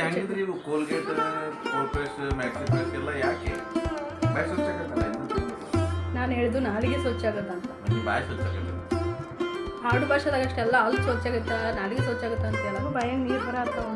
ಹಂಗಿದ್ರೆ ಇವು Colgate ಕೋಲ್ಪೇಸ್ಟ್ maxi paste ಎಲ್ಲ ಯಾಕೆ? ಬಾಯಿ ಸ್ವಚ್ಛ ಆಗತ್ತಲ್ಲ ನಾನು ಹೇಳ್ದು ನಾಲಿಗೆ ಸ್ವಚ್ಛ ಆಗತ್ತ ಅಂತ. ನಿಮ್ಮ ಬಾಯಿ ಸ್ವಚ್ಛ ಆಗಲ್ಲ ಆಡು ಭಾಷೆದಾಗ ಅಷ್ಟೆಲ್ಲ ಅಲ್ಲಿ ಸ್ವಚ್ಛ ಆಗತ್ತ ನಾಲಿಗೆ ಸ್ವಚ್ಛ ಆಗತ್ತ ಅಂತ ಎಲ್ಲ ಬಾಯಾಗ ನೀರು ಬರತ್ತವ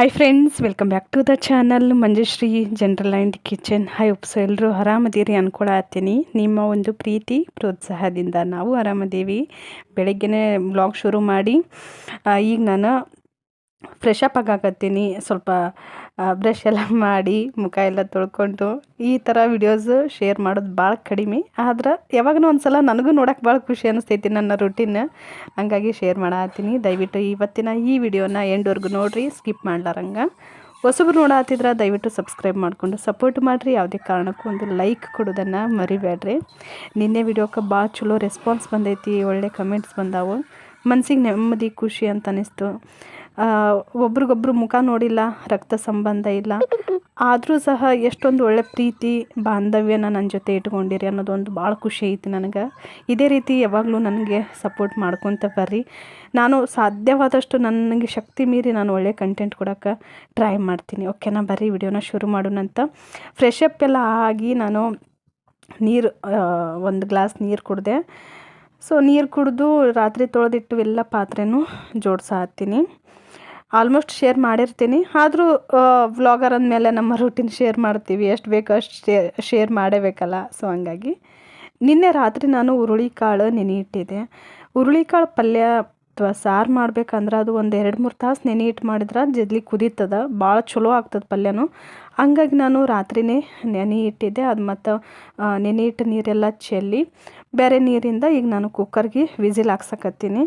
hi friends welcome back to the channel Manjushree general and kitchen hi ಉಪ್ಸು ಎಲ್ಲರೂ ಆರಾಮದೀರಿ ಅನ್ಕೊಳತ್ತೀನಿ ನಿಮ್ಮ ಒಂದು ಪ್ರೀತಿ, ಪ್ರೋತ್ಸಾಹದಿಂದ ನಾವು ಆರಾಮದೀವಿ. ಬೆಳಗ್ಗೆನೇ ಬ್ಲಾಗ್ ಶುರು ಮಾಡಿ. ಈಗ ನಾನು ಫ್ರೆಶ್ ಅಪ್ ಆಗಾಕತ್ತೀನಿ. ಸ್ವಲ್ಪ ಬ್ರಷ್ ಎಲ್ಲ ಮಾಡಿ ಮುಖ ಎಲ್ಲ ತೊಳ್ಕೊಂಡು ಈ ಥರ ವಿಡಿಯೋಸ್ ಶೇರ್ ಮಾಡೋದು ಭಾಳ ಕಡಿಮೆ. ಆದ್ರೆ ಯಾವಾಗಲೂ ಒಂದು ಸಲ ನನಗೂ ನೋಡೋಕೆ ಭಾಳ ಖುಷಿ ಅನಿಸ್ತೈತಿ ನನ್ನ ರುಟೀನ್ ಹಂಗಾಗಿ ಶೇರ್ ಮಾಡತ್ತೀನಿ. ದಯವಿಟ್ಟು ಇವತ್ತಿನ ಈ ವಿಡಿಯೋನ ಎಂಡ್ವರೆಗೂ ನೋಡಿರಿ ಸ್ಕಿಪ್ ಮಾಡ್ಲಾರಂಗ. ಹೊಸಬ್ರು ನೋಡತ್ತಿದ್ರೆ ದಯವಿಟ್ಟು ಸಬ್ಸ್ಕ್ರೈಬ್ ಮಾಡಿಕೊಂಡು ಸಪೋರ್ಟ್ ಮಾಡಿರಿ. ಯಾವುದೇ ಕಾರಣಕ್ಕೂ ಒಂದು ಲೈಕ್ ಕೊಡೋದನ್ನು ಮರಿಬೇಡ್ರಿ ನಿನ್ನೆ ವಿಡಿಯೋಕ್ಕೆ ಭಾಳ ಚಲೋ ರೆಸ್ಪಾನ್ಸ್ ಬಂದೈತಿ ಒಳ್ಳೆ ಕಮೆಂಟ್ಸ್ ಬಂದಾವು. ಮನ್ಸಿಗೆ ನೆಮ್ಮದಿ ಖುಷಿ ಅಂತ ಅನಿಸ್ತು. ಆ, ಒಬ್ರಿಗೊಬ್ರು ಮುಖ ನೋಡಿಲ್ಲ, ರಕ್ತ ಸಂಬಂಧ ಇಲ್ಲ. ಆದರೂ ಸಹ ಎಷ್ಟೊಂದು ಒಳ್ಳೆ ಪ್ರೀತಿ, ಬಾಂಧವ್ಯನ ನನ್ನ ಜೊತೆ ಇಟ್ಕೊಂಡಿರಿ ಅನ್ನೋದೊಂದು ಭಾಳ ಖುಷಿ ಐತಿ ನನಗೆ. ಇದೇ ರೀತಿ ಯಾವಾಗಲೂ ನನಗೆ ಸಪೋರ್ಟ್ ಮಾಡ್ಕೊತ ಬರ್ರಿ. ನಾನು ಸಾಧ್ಯವಾದಷ್ಟು ನನಗೆ ಶಕ್ತಿ ಮೀರಿ ನಾನು ಒಳ್ಳೆ ಕಂಟೆಂಟ್ ಕೊಡೋಕ್ಕೆ ಟ್ರೈ ಮಾಡ್ತೀನಿ. ಓಕೆನಾ ಬರ್ರಿ ವಿಡಿಯೋನ ಶುರು ಮಾಡೋಣಂತ ಫ್ರೆಶ್ ಅಪ್ ಎಲ್ಲ ಆಗಿ ನಾನು ನೀರು ಒಂದು ಗ್ಲಾಸ್ ನೀರು ಕುಡಿದೆ. ಸೊ ನೀರು ಕುಡಿದು ರಾತ್ರಿ ತೊಳೆದಿಟ್ಟು ಎಲ್ಲ ಪಾತ್ರೆನೂ ಜೋಡ್ಸಾತ್ತೀನಿ ಆಲ್ಮೋಸ್ಟ್ ಶೇರ್ ಮಾಡಿರ್ತೀನಿ. ಆದರೂ ವ್ಲಾಗರ್ ಅಂದಮೇಲೆ ನಮ್ಮ ರೂಟೀನ್ ಶೇರ್ ಮಾಡ್ತೀವಿ. ಎಷ್ಟು ಬೇಕೋ ಅಷ್ಟು ಶೇರ್ ಶೇರ್ ಮಾಡಬೇಕಲ್ಲ. ಸೊ ಹಂಗಾಗಿ ನಿನ್ನೆ ರಾತ್ರಿ ನಾನು ಹುರುಳಿಕಾಳು ನೆನೆ ಇಟ್ಟಿದ್ದೆ ಹುರುಳಿಕಾಳು ಪಲ್ಯ ಅಥವಾ ಸಾರು ಮಾಡ್ಬೇಕಂದ್ರೆ ಅದು ಒಂದು ಎರಡು ಮೂರು ತಾಸು ನೆನೆ ಇಟ್ಟು ಮಾಡಿದ್ರೆ ಜದ್ಲಿ ಕುದೀತದ. ಭಾಳ ಚಲೋ ಆಗ್ತದೆ ಪಲ್ಯನೂ. ಹಂಗಾಗಿ ನಾನು ರಾತ್ರಿನೇ ನೆನೆ ಇಟ್ಟಿದ್ದೆ ಅದು ಮತ್ತು ನೆನೆ ಇಟ್ಟು ನೀರೆಲ್ಲ ಚೆಲ್ಲಿ ಬೇರೆ ನೀರಿಂದ ಈಗ ನಾನು ಕುಕ್ಕರ್ಗೆ ವಿಸಿಲ್ ಹಾಕ್ಸಕತ್ತೀನಿ.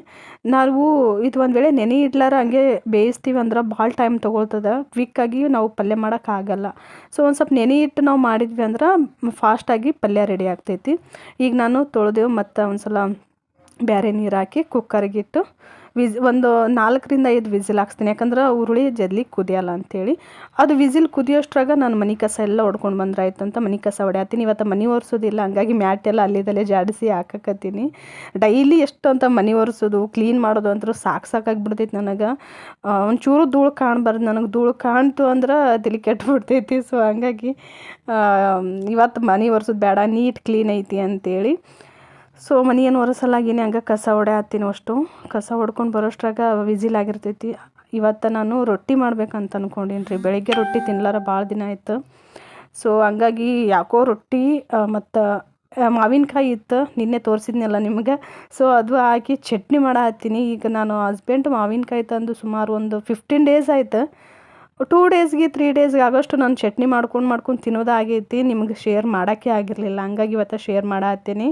ನಾವು ಇದು ಒಂದು ವೇಳೆ ನೆನೆ ಇಡ್ಲಾರ ಹಂಗೆ ಬೇಯಿಸ್ತೀವಿ ಅಂದ್ರೆ ಭಾಳ ಟೈಮ್ ತೊಗೊಳ್ತದೆ. ಕ್ವಿಕ್ಕಾಗಿ ನಾವು ಪಲ್ಯ ಮಾಡೋಕ್ಕಾಗಲ್ಲ ಸೊ ಒಂದು ಸ್ವಲ್ಪ ನೆನೆ ಇಟ್ಟು ನಾವು ಮಾಡಿದ್ವಿ ಅಂದ್ರೆ ಫಾಸ್ಟಾಗಿ ಪಲ್ಯ ರೆಡಿ ಆಗ್ತೈತಿ. ಈಗ ನಾನು ತೊಳೆದೆವು ಮತ್ತು ಒಂದು ಸಲ ಬೇರೆ ನೀರು ಹಾಕಿ ಕುಕ್ಕರ್ಗಿಟ್ಟು ವಿಸ್, ಒಂದು ನಾಲ್ಕರಿಂದ ಐದು ವಿಸಿಲ್ ಹಾಕ್ಸ್ತೀನಿ. ಯಾಕಂದ್ರೆ ಉರುಳಿ ಜಲ್ದಿ ಕುದಿಯಲ್ಲ ಅಂಥೇಳಿ ಅದು ವಿಸಿಲ್ ಕುದಿಯೋಷ್ಟ್ರಾಗ ನಾನು ಮನೆ ಕಸ ಎಲ್ಲ ಹೊಡ್ಕೊಂಡು ಬಂದ್ರೆ ಆಯ್ತು ಅಂತ ಮನೆ ಕಸ ಹೊಡ್ಯಾತೀನಿ ಇವತ್ತು ಮನೆ ಒರೆಸೋದಿಲ್ಲ. ಹಂಗಾಗಿ ಮ್ಯಾಟ್ ಎಲ್ಲ ಅಲ್ಲಿದಲ್ಲೇ ಜಾಡಿಸಿ ಹಾಕಕತ್ತೀನಿ. ಡೈಲಿ ಎಷ್ಟು ಅಂತ ಮನೆ ಒರೆಸೋದು, ಕ್ಲೀನ್ ಮಾಡೋದು ಅಂತೂ ಸಾಕು ಸಾಕಾಗ್ಬಿಡ್ತೈತಿ ನನಗೆ. ಒಂಚೂರು ಧೂಳು ಕಾಣಬಾರ್ದು ನನಗೆ. ಧೂಳು ಕಾಣ್ತು ಅಂದ್ರೆ ತಲೆ ಕೆಟ್ಬಿಡ್ತೈತಿ. ಸೊ ಹಂಗಾಗಿ ಇವತ್ತು ಮನೆ ಒರೆಸೋದು ಬೇಡ. ನೀಟ್ ಕ್ಲೀನ್ ಐತಿ ಅಂತೇಳಿ. ಸೊ ಮನೆ ಏನು ಒರೆಸಲಾಗಿನಿ ಹಂಗೆ ಕಸ ಹೊಡೆ ಹತ್ತೀನಿ ಅಷ್ಟು. ಕಸ ಹೊಡ್ಕೊಂಡು ಬರೋಷ್ಟ್ರಾಗ ವಿಸಿಲ್ ಆಗಿರ್ತೈತಿ. ಇವತ್ತು ನಾನು ರೊಟ್ಟಿ ಮಾಡ್ಬೇಕಂತ ಅನ್ಕೊಂಡೀನಿ ರೀ ಬೆಳಗ್ಗೆ ರೊಟ್ಟಿ ತಿನ್ಲಾರ ಭಾಳ ದಿನ ಆಯ್ತು. ಸೊ ಹಂಗಾಗಿ ಯಾಕೋ ರೊಟ್ಟಿ ಮತ್ತು ಮಾವಿನಕಾಯಿ ಇತ್ತು. ನಿನ್ನೆ ತೋರಿಸಿದ್ನಲ್ಲ ನಿಮಗೆ. ಸೊ ಅದು ಹಾಕಿ ಚಟ್ನಿ ಮಾಡತ್ತೀನಿ ಈಗ ನಾನು ಹಸ್ಬೆಂಡ್ ಮಾವಿನಕಾಯಿ ತಂದು ಸುಮಾರು ಒಂದು ಫಿಫ್ಟೀನ್ ಡೇಸ್ ಆಯ್ತು. ಟೂ ಡೇಸ್ಗೆ ತ್ರೀ ಡೇಸ್ಗೆ ಆಗೋಷ್ಟು ನಾನು ಚಟ್ನಿ ಮಾಡ್ಕೊಂಡು ಮಾಡ್ಕೊಂಡು ತಿನ್ನೋದಾಗೈತಿ ನಿಮ್ಗೆ ಶೇರ್ ಮಾಡೋಕ್ಕೆ ಆಗಿರಲಿಲ್ಲ. ಹಂಗಾಗಿ ಇವತ್ತು ಶೇರ್ ಮಾಡತ್ತೀನಿ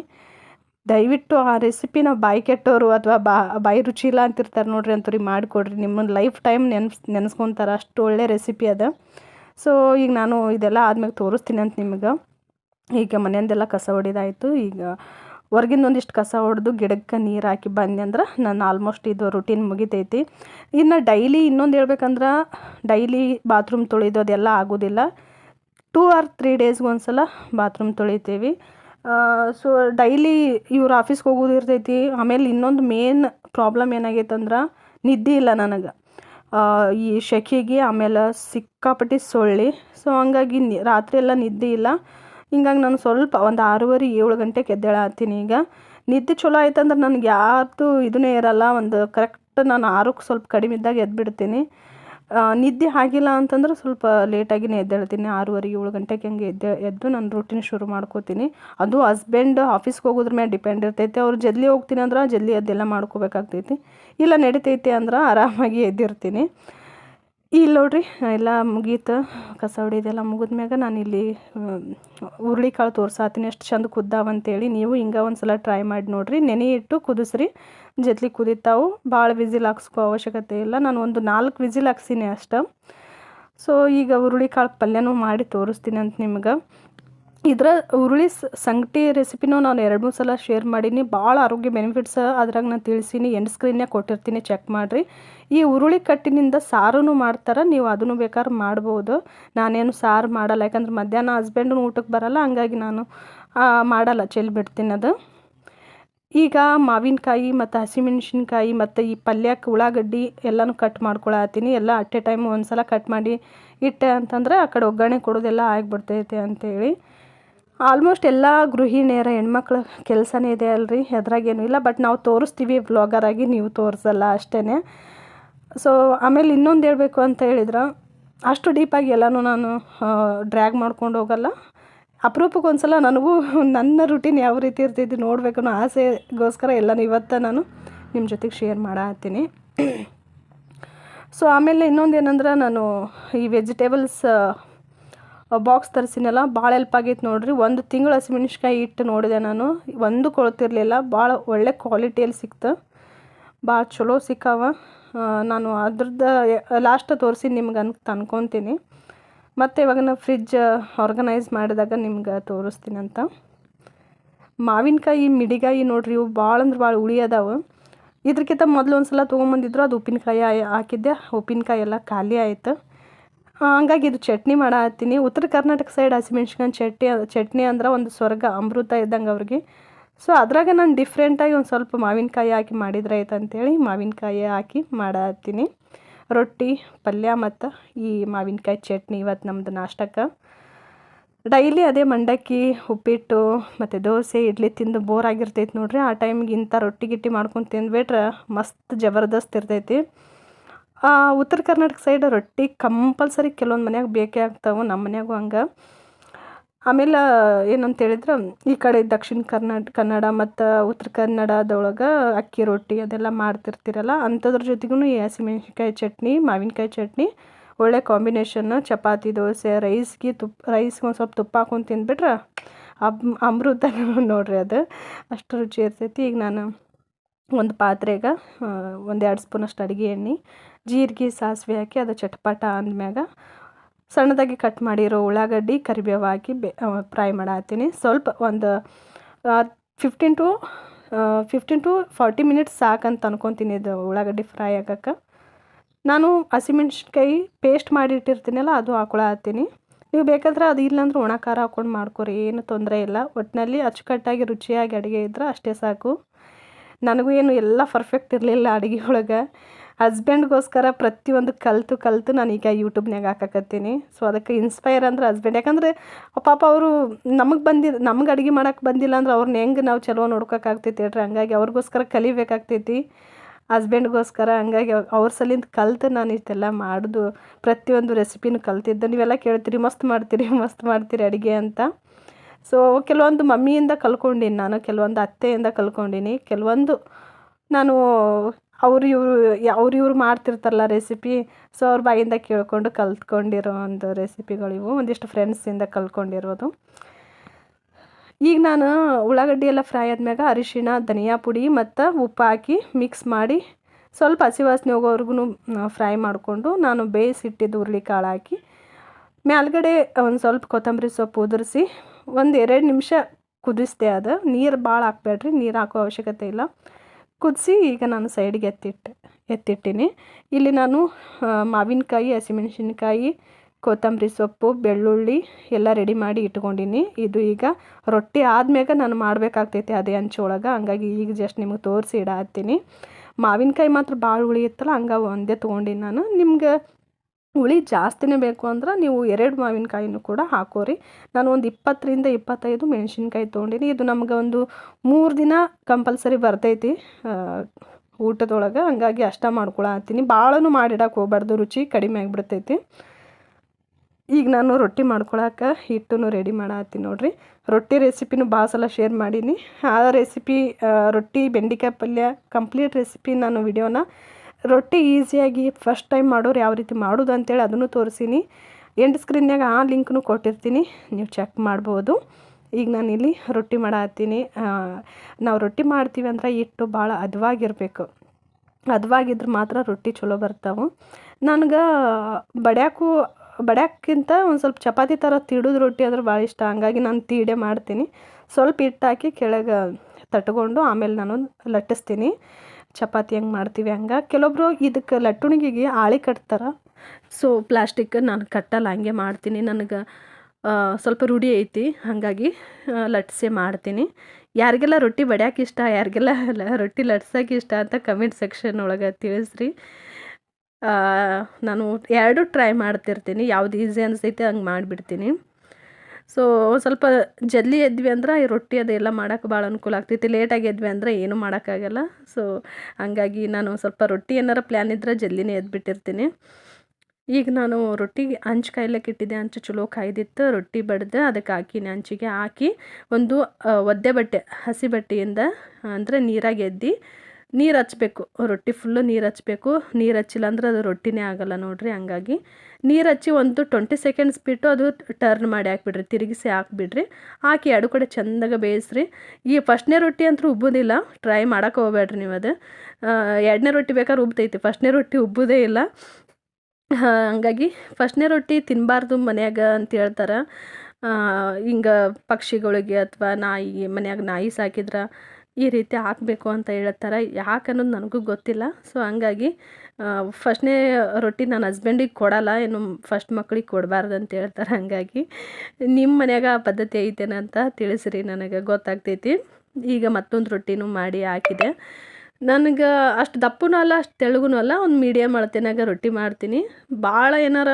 ದಯವಿಟ್ಟು ಆ ರೆಸಿಪಿನ ಬಾಯಿ ಕೆಟ್ಟೋರು ಅಥವಾ ಬಾ ಬಾಯಿ ರುಚಿ ಇಲ್ಲ ಅಂತಿರ್ತಾರೆ ನೋಡ್ರಿ ಅಂಥವ್ರಿಗೆ ಮಾಡಿಕೊಡ್ರಿ. ನಿಮ್ಮನ್ನು ಲೈಫ್ ಟೈಮ್ ನೆನ್ಸ್, ನೆನೆಸ್ಕೊತಾರೆ. ಅಷ್ಟು ಒಳ್ಳೆ ರೆಸಿಪಿ ಅದ. ಸೊ ಈಗ ನಾನು ಇದೆಲ್ಲ ಆದ್ಮೇಲೆ ತೋರಿಸ್ತೀನಿ ಅಂತ ನಿಮ್ಗೆ. ಈಗ ಮನೆಯಂದೆಲ್ಲ ಕಸ ಹೊಡಿದಾಯಿತು ಈಗ ಹೊರಗಿಂದ ಒಂದಿಷ್ಟು ಕಸ ಹೊಡೆದು ಗಿಡಕ್ಕೆ ನೀರು ಹಾಕಿ ಬಂದೆ ಅಂದ್ರೆ ನಾನು ಆಲ್ಮೋಸ್ಟ್ ಇದು ರುಟೀನ್ ಮುಗಿತೈತಿ. ಇನ್ನು ಡೈಲಿ ಇನ್ನೊಂದು ಹೇಳ್ಬೇಕಂದ್ರೆ ಡೈಲಿ ಬಾತ್ರೂಮ್ ತೊಳೆಯೋದು ಅದೆಲ್ಲ ಆಗೋದಿಲ್ಲ. ಟೂ ಆರ್ ತ್ರೀ ಡೇಸ್ಗೆ ಒಂದು ಸಲ ಬಾತ್ರೂಮ್ ತೊಳಿತೀವಿ. ಸೊ ಡೈಲಿ ಇವ್ರು ಆಫೀಸ್ಗೆ ಹೋಗೋದು ಇರ್ತೈತಿ. ಆಮೇಲೆ ಇನ್ನೊಂದು ಮೇನ್ ಪ್ರಾಬ್ಲಮ್ ಏನಾಗೈತೆ ಅಂದ್ರೆ ನಿದ್ದೆ ಇಲ್ಲ ನನಗೆ. ಈ ಶೆಕೆಗೆ ಆಮೇಲೆ ಸಿಕ್ಕಾಪಟ್ಟಿ ಸೊಳ್ಳೆ. ಸೊ ಹಂಗಾಗಿ ರಾತ್ರಿ ಎಲ್ಲ ನಿದ್ದೆ ಇಲ್ಲ. ಹಿಂಗಾಗಿ ನಾನು ಸ್ವಲ್ಪ ಒಂದು ಆರೂವರೆ ಏಳು ಗಂಟೆಗೆ ಎದ್ದೇಳತ್ತೀನಿ ಈಗ. ನಿದ್ದೆ ಚಲೋ ಆಯ್ತಂದ್ರೆ ನನಗೆ ಯಾರ್ದು ಇದನ್ನೇ ಇರಲ್ಲ. ಒಂದು ಕರೆಕ್ಟ್ ನಾನು ಆರಕ್ಕೆ ಸ್ವಲ್ಪ ಕಡಿಮೆ ಇದ್ದಾಗ ಎದ್ಬಿಡ್ತೀನಿ. ಆ, ನಿದ್ದೆ ಆಗಿಲ್ಲ ಅಂತಂದ್ರೆ ಸ್ವಲ್ಪ ಲೇಟಾಗಿನೇ ಎದ್ದೇಳ್ತೀನಿ, ಆರೂವರೆ, ಏಳು ಗಂಟೆಗೆ ಹಂಗೆ ಎದ್ದೆ, ಎದ್ದು ನಾನು ರೂಟೀನ್ ಶುರು ಮಾಡ್ಕೋತೀನಿ. ಅದು ಹಸ್ಬೆಂಡ್ ಆಫೀಸ್ಗೆ ಹೋಗೋದ್ರ ಮೇಲೆ ಡಿಪೆಂಡ್ ಇರ್ತೈತೆ, ಅವ್ರು ಜಲ್ದಿ ಹೋಗ್ತೀನಿ ಅಂದ್ರೆ ಜಲ್ದಿ ಅದೆಲ್ಲ ಮಾಡ್ಕೋಬೇಕಾಗ್ತೈತಿ. ಇಲ್ಲ ನಡಿತೈತಿ ಅಂದ್ರೆ ಆರಾಮಾಗಿ ಎದ್ದಿರ್ತೀನಿ. ಇಲ್ಲಿ ನೋಡ್ರಿ, ಎಲ್ಲ ಮುಗೀತು, ಕಸ ಹೊಡಿಯೋದೆಲ್ಲ ಮುಗಿದ್ಮ್ಯಾಗ ನಾನು ಇಲ್ಲಿ ಹುರುಳಿಕಾಳು ತೋರ್ಸಾತೀನಿ, ಎಷ್ಟು ಚಂದ ಕುದ್ದಾವ ಅಂತೇಳಿ ನೀವು ಹಿಂಗೆ ಒಂದು ಸಲ ಟ್ರೈ ಮಾಡಿ ನೋಡಿರಿ. ನೆನೆ ಇಟ್ಟು ಕುದಿಸ್ರಿ. ಜೊತ್ಲಿ ಕುದಿತಾವು, ಭಾಳ ವಿಸಿಲ್ ಹಾಕ್ಸ್ಕೋ ಅವಶ್ಯಕತೆ ಇಲ್ಲ. ನಾನು ಒಂದು ನಾಲ್ಕು ವಿಸಿಲ್ ಹಾಕ್ಸೀನಿ ಅಷ್ಟೆ. ಸೊ ಈಗ ಹುರುಳಿಕಾಳು ಪಲ್ಯನೂ ಮಾಡಿ ತೋರಿಸ್ತೀನಿ ಅಂತ ನಿಮ್ಗೆ. ಇದ್ರ ಹುರುಳಿ ಸಂಗಟಿ ರೆಸಿಪಿನೂ ನಾನು ಎರಡು, ಮೂರು ಸಲ ಶೇರ್ ಮಾಡೀನಿ. ಭಾಳ ಆರೋಗ್ಯ ಬೆನಿಫಿಟ್ಸ್ ಅದ್ರಾಗ ನಾನು ತಿಳಿಸೀನಿ. ಎಂಡ್ ಸ್ಕ್ರೀನ್ನೇ ಕೊಟ್ಟಿರ್ತೀನಿ. ಚೆಕ್ ಮಾಡಿರಿ. ಈ ಹುರುಳಿ ಕಟ್ಟಿನಿಂದ ಸಾರೂ ಮಾಡ್ತಾರೆ. ನೀವು ಅದನ್ನು ಬೇಕಾದ್ರೆ ಮಾಡ್ಬೋದು. ನಾನೇನು ಸಾರು ಮಾಡಲ್ಲ. ಯಾಕಂದ್ರೆ ಮಧ್ಯಾಹ್ನ ಹಸ್ಬೆಂಡು ಊಟಕ್ಕೆ ಬರಲ್ಲ. ಹಂಗಾಗಿ ನಾನು ಮಾಡಲ್ಲ. ಚೆಲ್ಬಿಡ್ತೀನಿ ಅದು. ಈಗ ಮಾವಿನಕಾಯಿ ಮತ್ತು ಹಸಿಮೆಣಸಿನ್ಕಾಯಿ ಮತ್ತು ಈ ಪಲ್ಯಕ್ಕೆ ಉಳ್ಳಾಗಡ್ಡಿ ಎಲ್ಲನೂ ಕಟ್ ಮಾಡ್ಕೊಳತ್ತೀನಿ. ಎಲ್ಲ ಅಟ್ ಎ ಟೈಮ್ ಒಂದು ಸಲ ಕಟ್ ಮಾಡಿ ಇಟ್ಟೆ ಅಂತಂದ್ರೆ ಆ ಕಡೆ ಒಗ್ಗರಣೆ ಕೊಡೋದೆಲ್ಲ ಆಗಿಬಿಡ್ತೈತೆ ಅಂತೇಳಿ. ಆಲ್ಮೋಸ್ಟ್ ಎಲ್ಲ ಗೃಹಿಣಿಯರ ಹೆಣ್ಮಕ್ಳ ಕೆಲಸನೇ ಇದೆ ಅಲ್ರಿ ಅದ್ರಾಗೇನು ಇಲ್ಲ. ಬಟ್ ನಾವು ತೋರಿಸ್ತೀವಿ ವ್ಲಾಗರ್ ಆಗಿ ನೀವು ತೋರಿಸಲ್ಲ ಅಷ್ಟೇ ಸೊ ಆಮೇಲೆ ಇನ್ನೊಂದು ಹೇಳಬೇಕು ಅಂತ ಹೇಳಿದ್ರೆ, ಅಷ್ಟು ಡೀಪಾಗಿ ಎಲ್ಲನೂ ನಾನು ಡ್ರ್ಯಾಗ್ ಮಾಡ್ಕೊಂಡು ಹೋಗಲ್ಲ. ಅಪರೂಪಕ್ಕೆ ಒಂದ್ಸಲ ನನಗೂ ನನ್ನ ರುಟೀನ್ ಯಾವ ರೀತಿ ಇರ್ತೈತಿ ನೋಡಬೇಕು ಅನ್ನೋ ಆಸೆಗೋಸ್ಕರ ಎಲ್ಲನೂ ಇವತ್ತು ನಾನು ನಿಮ್ಮ ಜೊತೆಗೆ ಶೇರ್ ಮಾಡತ್ತೀನಿ ಸೊ ಆಮೇಲೆ ಇನ್ನೊಂದು ಏನಂದ್ರೆ, ನಾನು ಈ ವೆಜಿಟೇಬಲ್ಸ್ ಬಾಕ್ಸ್ ತರಿಸಿನಲ್ಲ ಭಾಳ ಹೆಲ್ಪ್ ಆಗೈತೆ ನೋಡಿರಿ. ಒಂದು ತಿಂಗಳು ಹಸಿಮೆಣ್ಸಿನ್ಕಾಯಿ ಇಟ್ಟು ನೋಡಿದೆ ನಾನು. ಒಂದು ಕೊಳ್ತಿರ್ಲಿಲ್ಲ. ಭಾಳ ಒಳ್ಳೆ ಕ್ವಾಲಿಟಿಯಲ್ಲಿ ಸಿಕ್ತು. ಭಾಳ ಚಲೋ ಸಿಕ್ಕಾವ. ನಾನು ಅದ್ರದ್ದು ಲಾಸ್ಟ್ ತೋರಿಸಿ ನಿಮ್ಗೆ ಅನ್, ಅನ್ಕೊತೀನಿ. ಮತ್ತು ಇವಾಗ ನಾನು ಫ್ರಿಜ್ ಆರ್ಗನೈಸ್ ಮಾಡಿದಾಗ ನಿಮ್ಗೆ ತೋರಿಸ್ತೀನಿ ಅಂತ. ಮಾವಿನಕಾಯಿ, ಮಿಡಿಗಾಯಿ ನೋಡಿರಿ, ಇವು ಭಾಳ ಅಂದ್ರೆ ಭಾಳ ಉಳಿ ಅದಾವೆ. ಇದ್ರಕ್ಕಿಂತ ಮೊದಲು ಒಂದು ಸಲ ತೊಗೊಂಬಂದಿದ್ರು, ಅದು ಉಪ್ಪಿನಕಾಯಿ ಹಾಕಿದ್ದೆ. ಉಪ್ಪಿನಕಾಯಿ ಎಲ್ಲ ಖಾಲಿ ಆಯಿತು. ಹಂಗಾಗಿ ಇದು ಚಟ್ನಿ ಮಾಡತ್ತೀನಿ ಉತ್ತರ ಕರ್ನಾಟಕ ಸೈಡ್ ಹಸಿಮೆಣ್ಸಿನ್ಕಾಯಿ ಚಟ್ನಿ ಚಟ್ನಿ ಅಂದ್ರೆ ಒಂದು ಸ್ವರ್ಗ, ಅಮೃತ ಇದ್ದಂಗೆ ಅವ್ರಿಗೆ. ಸೊ ಅದ್ರಾಗ ನಾನು ಡಿಫ್ರೆಂಟಾಗಿ ಒಂದು ಸ್ವಲ್ಪ ಮಾವಿನಕಾಯಿ ಹಾಕಿ ಮಾಡಿದ್ರೆ ಆಯ್ತು ಅಂತೇಳಿ ಮಾವಿನಕಾಯಿ ಹಾಕಿ ಮಾಡತ್ತೀನಿ ರೊಟ್ಟಿ, ಪಲ್ಯ ಮತ್ತು ಈ ಮಾವಿನಕಾಯಿ ಚಟ್ನಿ ಇವತ್ತು ನಮ್ಮದು ನಾಷ್ಟಕ್ಕೆ. ಡೈಲಿ ಅದೇ ಮಂಡಕ್ಕಿ, ಉಪ್ಪಿಟ್ಟು, ಮತ್ತು ದೋಸೆ, ಇಡ್ಲಿ ತಿಂದು ಬೋರ್ ಆಗಿರ್ತೈತೆ ನೋಡ್ರಿ. ಆ ಟೈಮ್ಗೆ ಇಂಥ ರೊಟ್ಟಿ ಗಿಟ್ಟಿ ಮಾಡ್ಕೊಂಡು ತಿಂದ್ಬಿಟ್ರೆ ಮಸ್ತ್ ಜಬರ್ದಸ್ತ್ ಇರ್ತೈತಿ. ಉತ್ತರ ಕರ್ನಾಟಕ ಸೈಡ್ ರೊಟ್ಟಿ ಕಂಪಲ್ಸರಿ ಕೆಲವೊಂದು ಮನ್ಯಾಗ ಬೇಕೇ ಆಗ್ತಾವೆ ನಮ್ಮ ಮನ್ಯಾಗೂ ಹಂಗೆ. ಆಮೇಲೆ, ಏನಂತ ಹೇಳಿದ್ರೆ, ಈ ಕಡೆ ದಕ್ಷಿಣ ಕರ್ನಾಟಕ ಕನ್ನಡ ಮತ್ತು ಉತ್ತರ ಕನ್ನಡದೊಳಗೆ ಅಕ್ಕಿ ರೊಟ್ಟಿ ಅದೆಲ್ಲ ಮಾಡ್ತಿರ್ತೀರಲ್ಲ ಅಂಥದ್ರ ಜೊತೆಗೂ ಹಸಿಮೆಣ್ಸಿನ್ಕಾಯಿ ಚಟ್ನಿ, ಮಾವಿನಕಾಯಿ ಚಟ್ನಿ, ಒಳ್ಳೆ ಕಾಂಬಿನೇಷನ್ ಚಪಾತಿ, ದೋಸೆ ರೈಸ್ಗೆ ತುಪ್ಪ ರೈಸ್ಗೆ ಒಂದು ಸ್ವಲ್ಪ ತುಪ್ಪ ಹಾಕೊಂಡು ತಿಂದ್ಬಿಟ್ರೆ ಅಬ್ ಅಮೃತ ನೋಡ್ರಿ ಅದು, ಅಷ್ಟು ರುಚಿ ಇರ್ತೈತಿ. ಈಗ ನಾನು ಒಂದು ಪಾತ್ರೆಗೆ ಒಂದು ಎರಡು ಸ್ಪೂನಷ್ಟು ಅಡುಗೆ ಎಣ್ಣೆ ಜೀರಿಗೆ, ಸಾಸಿವೆ ಹಾಕಿ ಅದು ಚಟ್ಪಟ ಅಂದಮ್ಯಾಗ ಸಣ್ಣದಾಗಿ ಕಟ್ ಮಾಡಿರೋ ಉಳ್ಳಾಗಡ್ಡಿ ಕರಿಬೇವು ಹಾಕಿ ಬೆ ಫ್ರೈ ಮಾಡತ್ತೀನಿ. ಸ್ವಲ್ಪ ಒಂದು fifteen to fifteen to forty minutes ಸಾಕಂತ ಅನ್ಕೊತೀನಿ ಇದು ಉಳ್ಳಾಗಡ್ಡಿ ಫ್ರೈ ಆಗಕ್ಕೆ. ನಾನು ಹಸಿಮೆಣ್ಸಿನ್ಕಾಯಿ ಪೇಸ್ಟ್ ಮಾಡಿ ಇಟ್ಟಿರ್ತೀನಲ್ಲ ಅದು ಹಾಕೊಳತ್ತೀನಿ ನೀವು ಬೇಕಾದ್ರೆ ಅದು ಇಲ್ಲಾಂದ್ರೆ ಒಣ ಖಾರ ಹಾಕ್ಕೊಂಡು ಮಾಡ್ಕೊರಿ, ಏನು ತೊಂದರೆ ಇಲ್ಲ. ಒಟ್ಟಿನಲ್ಲಿ ಅಚ್ಚುಕಟ್ಟಾಗಿ ರುಚಿಯಾಗಿ ಅಡುಗೆ ಇದ್ರೆ ಅಷ್ಟೇ ಸಾಕು. ನನಗೂ ಏನು ಎಲ್ಲ ಪರ್ಫೆಕ್ಟ್ ಇರಲಿಲ್ಲ ಅಡುಗೆ ಒಳಗೆ. ಹಸ್ಬೆಂಡ್ಗೋಸ್ಕರ ಪ್ರತಿಯೊಂದು ಕಲಿತು ಕಲಿತು ನಾನು ಈಗ ಯೂಟ್ಯೂಬ್ನಾಗ ಹಾಕಕತ್ತೀನಿ. ಸೊ ಅದಕ್ಕೆ ಇನ್ಸ್ಪೈರ್ ಅಂದ್ರೆ ಹಸ್ಬೆಂಡ್ ಯಾಕಂದರೆ, ಪಾಪ ಅವರು ನಮಗೆ ಬಂದಿ, ನಮ್ಗೆ ಅಡುಗೆ ಮಾಡೋಕ್ಕೆ ಬಂದಿಲ್ಲ ಅಂದ್ರೆ ಅವ್ರನ್ನ ಹೆಂಗೆ ನಾವು ಚಲೋ ನೋಡ್ಕೋಕ್ಕಾಗ್ತೈತಿ ಹೇಳ್ರಿ? ಹಂಗಾಗಿ ಅವ್ರಿಗೋಸ್ಕರ ಕಲಿಬೇಕಾಗ್ತೈತಿ ಹಸ್ಬೆಂಡ್ಗೋಸ್ಕರ ಹಂಗಾಗಿ ಅವ್- ಅವ್ರ ಸಲಿಂದ ಕಲ್ತು ನಾನು ಇಷ್ಟೆಲ್ಲ ಮಾಡೋದು, ಪ್ರತಿಯೊಂದು ರೆಸಿಪಿನೂ ಕಲ್ತಿದ್ದೆ. ನೀವೆಲ್ಲ ಕೇಳ್ತೀರಿ, ಮಸ್ತ್ ಮಾಡ್ತೀರಿ ಮಸ್ತ್ ಮಾಡ್ತೀರಿ ಅಡುಗೆ ಅಂತ. ಸೊ ಕೆಲವೊಂದು ಮಮ್ಮಿಯಿಂದ ಕಲ್ಕೊಂಡಿನಿ ನಾನು, ಕೆಲವೊಂದು ಅತ್ತೆಯಿಂದ ಕಲ್ಕೊಂಡಿನಿ, ಕೆಲವೊಂದು ನಾನು ಅವ್ರು ಇವರು ಅವ್ರು ಇವ್ರು ಮಾಡ್ತಿರ್ತಾರಲ್ಲ ರೆಸಿಪಿ ಸೊ ಅವ್ರ ಬಾಯಿಂದ ಕೇಳ್ಕೊಂಡು ಕಲ್ತ್ಕೊಂಡಿರೋ ಒಂದು ರೆಸಿಪಿಗಳಿವು ಒಂದಿಷ್ಟು ಫ್ರೆಂಡ್ಸಿಂದ ಕಲ್ತ್ಕೊಂಡಿರೋದು. ಈಗ ನಾನು ಉಳ್ಳಾಗಡ್ಡಿ ಎಲ್ಲ ಫ್ರೈ ಆದ್ಮ್ಯಾಗ ಅರಿಶಿಣ, ಧನಿಯಾ ಪುಡಿ ಮತ್ತು ಉಪ್ಪು ಹಾಕಿ ಮಿಕ್ಸ್ ಮಾಡಿ ಸ್ವಲ್ಪ ಹಸಿ ವಾಸನೆ ಹೋಗೋವರೆಗೂ ಫ್ರೈ ಮಾಡಿಕೊಂಡು ನಾನು ಬೇಯಿಸಿಟ್ಟಿದ್ದು ಹುರುಳಿಕಾಳು ಹಾಕಿ ಮೇಲ್ಗಡೆ ಒಂದು ಸ್ವಲ್ಪ ಕೊತ್ತಂಬರಿ ಸೊಪ್ಪು ಉದುರಿಸಿ ಒಂದು ಎರಡು ನಿಮಿಷ ಕುದಿಸ್ದೆ ಅದು. ನೀರು ಭಾಳ ಹಾಕ್ಬೇಡ್ರಿ, ನೀರು ಹಾಕೋ ಅವಶ್ಯಕತೆ ಇಲ್ಲ. ಕುದಿಸಿ ಈಗ ನಾನು ಸೈಡ್ಗೆ ಎತ್ತಿಟ್ಟೆ, ಎತ್ತಿಟ್ಟಿನಿ. ಇಲ್ಲಿ ನಾನು ಮಾವಿನಕಾಯಿ, ಹಸಿಮೆಣಸಿನ್ಕಾಯಿ, ಕೊತ್ತಂಬರಿ ಸೊಪ್ಪು, ಬೆಳ್ಳುಳ್ಳಿ ಎಲ್ಲ ರೆಡಿ ಮಾಡಿ ಇಟ್ಕೊಂಡಿನಿ. ಇದು ಈಗ ರೊಟ್ಟಿ ಆದ್ಮ್ಯಾಗ ನಾನು ಮಾಡಬೇಕಾಗ್ತೈತಿ ಅದೇ ಹಂಚೊಳಗೆ ಹಂಗಾಗಿ ಈಗ ಜಸ್ಟ್ ನಿಮಗೆ ತೋರಿಸಿ ಇಡತ್ತೀನಿ. ಮಾವಿನಕಾಯಿ ಮಾತ್ರ ಭಾಳ ಉಳಿಯುತ್ತಲ್ಲ ಹಂಗೆ ಒಂದೇ ತೊಗೊಂಡಿನಿ ನಾನು. ನಿಮ್ಗೆ ಹುಳಿ ಜಾಸ್ತಿನೇ ಬೇಕು ಅಂದ್ರೆ ನೀವು ಎರಡು ಮಾವಿನಕಾಯಿನೂ ಕೂಡ ಹಾಕೋರಿ. ನಾನು ಒಂದು ಇಪ್ಪತ್ತರಿಂದ ಇಪ್ಪತ್ತೈದು ಮೆಣಸಿನ್ಕಾಯಿ ತೊಗೊಂಡಿನಿ. ಇದು ನಮ್ಗೆ ಒಂದು ಮೂರು ದಿನ ಕಂಪಲ್ಸರಿ ಬರ್ತೈತಿ ಊಟದೊಳಗೆ. ಹಂಗಾಗಿ ಅಷ್ಟ ಮಾಡ್ಕೊಳತ್ತೀನಿ. ಭಾಳನೂ ಮಾಡಿಡಕ್ಕೆ ಹೋಗ್ಬಾರ್ದು, ರುಚಿ ಕಡಿಮೆ ಆಗಿಬಿಡ್ತೈತಿ. ಈಗ ನಾನು ರೊಟ್ಟಿ ಮಾಡ್ಕೊಳಕ್ಕೆ ಹಿಟ್ಟನ್ನು ರೆಡಿ ಮಾಡತ್ತೀನಿ ನೋಡಿರಿ. ರೊಟ್ಟಿ ರೆಸಿಪಿನೂ ಭಾಳ ಸಲ ಶೇರ್ ಮಾಡೀನಿ. ಆ ರೆಸಿಪಿ ರೊಟ್ಟಿ ಬೆಂಡಿಕಾಯಿ ಪಲ್ಯ ಕಂಪ್ಲೀಟ್ ರೆಸಿಪಿ ನಾನು ವಿಡಿಯೋನ ರೊಟ್ಟಿ ಈಸಿಯಾಗಿ ಫಸ್ಟ್ ಟೈಮ್ ಮಾಡೋರು ಯಾವ ರೀತಿ ಮಾಡೋದು ಅಂತೇಳಿ ಅದನ್ನು ತೋರಿಸೀನಿ ಎಂಡ್ ಸ್ಕ್ರೀನ್ಯಾಗ ಆ ಲಿಂಕ್ನು ಕೊಟ್ಟಿರ್ತೀನಿ. ನೀವು ಚೆಕ್ ಮಾಡ್ಬೋದು. ಈಗ ನಾನಿಲ್ಲಿ ರೊಟ್ಟಿ ಮಾಡತ್ತೀನಿ. ನಾವು ರೊಟ್ಟಿ ಮಾಡ್ತೀವಿ ಅಂದ್ರೆ ಹಿಟ್ಟು ಭಾಳ ಅದವಾಗಿರಬೇಕು. ಹದವಾಗಿದ್ರೆ ಮಾತ್ರ ರೊಟ್ಟಿ ಚಲೋ ಬರ್ತಾವೆ. ನನಗೆ ಬಡ್ಯಾಕು ಬಡ್ಯಾಕ್ಕಿಂತ ಒಂದು ಸ್ವಲ್ಪ ಚಪಾತಿ ಥರ ತೀಡೋದು ರೊಟ್ಟಿ ಅಂದ್ರೆ ಭಾಳ ಇಷ್ಟ. ಹಂಗಾಗಿ ನಾನು ತೀಡೆ ಮಾಡ್ತೀನಿ. ಸ್ವಲ್ಪ ಹಿಟ್ಟು ಹಾಕಿ ಕೆಳಗೆ ತಟ್ಕೊಂಡು ಆಮೇಲೆ ನಾನು ಲಟ್ಟಿಸ್ತೀನಿ. ಚಪಾತಿ ಹೆಂಗೆ ಮಾಡ್ತೀವಿ ಹಂಗೆ. ಕೆಲವೊಬ್ರು ಇದಕ್ಕೆ ಲಟ್ಟುಣಿಗೆಗೆ ಆಳಿ ಕಟ್ತಾರೆ. ಸೊ ಪ್ಲಾಸ್ಟಿಕ್ ನಾನು ಕಟ್ಟಲ್ಲ, ಹಂಗೆ ಮಾಡ್ತೀನಿ. ನನಗೆ ಸ್ವಲ್ಪ ರೂಢಿ ಐತಿ. ಹಾಗಾಗಿ ಲಟ್ಸೆ ಮಾಡ್ತೀನಿ. ಯಾರಿಗೆಲ್ಲ ರೊಟ್ಟಿ ಬಡ್ಯಾಕೆ ಇಷ್ಟ, ಯಾರಿಗೆಲ್ಲ ರೊಟ್ಟಿ ಲಟ್ಸೋಕೆ ಇಷ್ಟ ಅಂತ ಕಮೆಂಟ್ ಸೆಕ್ಷನ್ ಒಳಗೆ ತಿಳಿಸ್ರಿ. ನಾನು ಎರಡು ಟ್ರೈ ಮಾಡ್ತಿರ್ತೀನಿ. ಯಾವ್ದು ಈಸಿ ಅನಿಸೈತೆ ಹಂಗೆ ಮಾಡಿಬಿಡ್ತೀನಿ. ಸೊ ಸ್ವಲ್ಪ ಜಲ್ದಿ ಎದ್ವಿ ಅಂದ್ರೆ ಈ ರೊಟ್ಟಿ ಅದೆಲ್ಲ ಮಾಡೋಕೆ ಭಾಳ ಅನುಕೂಲ ಆಗ್ತೈತಿ. ಲೇಟಾಗಿ ಎದ್ವಿ ಅಂದರೆ ಏನೂ ಮಾಡೋಕ್ಕಾಗಲ್ಲ ಸೊ ಹಂಗಾಗಿ ನಾನು ಸ್ವಲ್ಪ ರೊಟ್ಟಿ ಏನಾರ ಪ್ಲ್ಯಾನ್ ಇದ್ದರೆ ಜಲ್ದಿನೇ ಎದ್ಬಿಟ್ಟಿರ್ತೀನಿ. ಈಗ ನಾನು ರೊಟ್ಟಿಗೆ ಹಂಚು ಕಾಯ್ಲಕ್ಕೆ ಇಟ್ಟಿದ್ದೆ. ಹಂಚು ಚಲೋ ಕಾಯ್ದಿತ್ತು. ರೊಟ್ಟಿ ಬಡ್ದು ಅದಕ್ಕೆ ಹಾಕಿನಿ. ಹಂಚಿಗೆ ಹಾಕಿ ಒಂದು ಒದ್ದೆ ಬಟ್ಟೆ, ಹಸಿ ಬಟ್ಟೆಯಿಂದ, ಅಂದರೆ ನೀರಾಗೆ ಎದ್ದು ನೀರು ಹಚ್ಬೇಕು, ರೊಟ್ಟಿ ಫುಲ್ಲು ನೀರು ಹಚ್ಬೇಕು. ನೀರು ಹಚ್ಚಿಲ್ಲ ಅಂದ್ರೆ ಅದು ರೊಟ್ಟಿನೇ ಆಗಲ್ಲ ನೋಡ್ರಿ ಹಂಗಾಗಿ. ನೀರು ಹಚ್ಚಿ ಒಂದು ಟ್ವೆಂಟಿ ಸೆಕೆಂಡ್ಸ್ ಬಿಟ್ಟು ಅದು ಟರ್ನ್ ಮಾಡಿ ಹಾಕ್ಬಿಡ್ರಿ, ತಿರುಗಿಸಿ ಹಾಕ್ಬಿಡ್ರಿ. ಹಾಕಿ ಎರಡು ಕಡೆ ಚೆಂದಾಗ ಬೇಯಿಸ್ರಿ. ಈ ಫಸ್ಟ್ನೇ ರೊಟ್ಟಿ ಅಂತೂ ಉಬ್ಬೋದಿಲ್ಲ ಟ್ರೈ ಮಾಡೋಕೆ ಹೋಗ್ಬೇಡ್ರಿ ನೀವು ಅದು. ಎರಡನೇ ರೊಟ್ಟಿ ಬೇಕಾದ್ರೆ ಉಬ್ತೈತಿ ಫಸ್ಟ್ನೇ ರೊಟ್ಟಿ ಉಬ್ಬೋದೇ ಇಲ್ಲ. ಹಂಗಾಗಿ ಫಸ್ಟ್ನೇ ರೊಟ್ಟಿ ತಿನ್ನಬಾರ್ದು ಮನ್ಯಾಗ ಅಂತ ಹೇಳ್ತಾರೆ. ಹಿಂಗೆ ಪಕ್ಷಿಗಳಿಗೆ ಅಥವಾ ನಾಯಿ, ಮನ್ಯಾಗ ನಾಯಿ ಸಾಕಿದ್ರೆ ಈ ರೀತಿ ಹಾಕಬೇಕು ಅಂತ ಹೇಳ್ತಾರೆ ಯಾಕೆ ಅನ್ನೋದು ನನಗೂ ಗೊತ್ತಿಲ್ಲ. ಸೊ ಹಂಗಾಗಿ ಫಸ್ಟ್ನೇ ರೊಟ್ಟಿ ನನ್ನ ಹಸ್ಬೆಂಡಿಗೆ ಕೊಡಲ್ಲ ಏನು ಫಸ್ಟ್ ಮಕ್ಳಿಗೆ ಕೊಡಬಾರ್ದು ಅಂತ ಹೇಳ್ತಾರೆ. ಹಂಗಾಗಿ ನಿಮ್ಮ ಮನ್ಯಾಗ ಆ ಪದ್ಧತಿ ಐತೇನ ಅಂತ ತಿಳಿಸ್ರಿ ನನಗೆ, ಗೊತ್ತಾಗ್ತೈತಿ. ಈಗ ಮತ್ತೊಂದು ರೊಟ್ಟಿನೂ ಮಾಡಿ ಹಾಕಿದೆ. ನನಗೆ ಅಷ್ಟು ದಪ್ಪನೂ ಅಲ್ಲ, ಅಷ್ಟು ತೆಳಗೂ ಅಲ್ಲ, ಒಂದು ಮೀಡಿಯಮ್ ಅಳತೆನಾಗ ರೊಟ್ಟಿ ಮಾಡ್ತೀನಿ. ಭಾಳ ಏನಾರ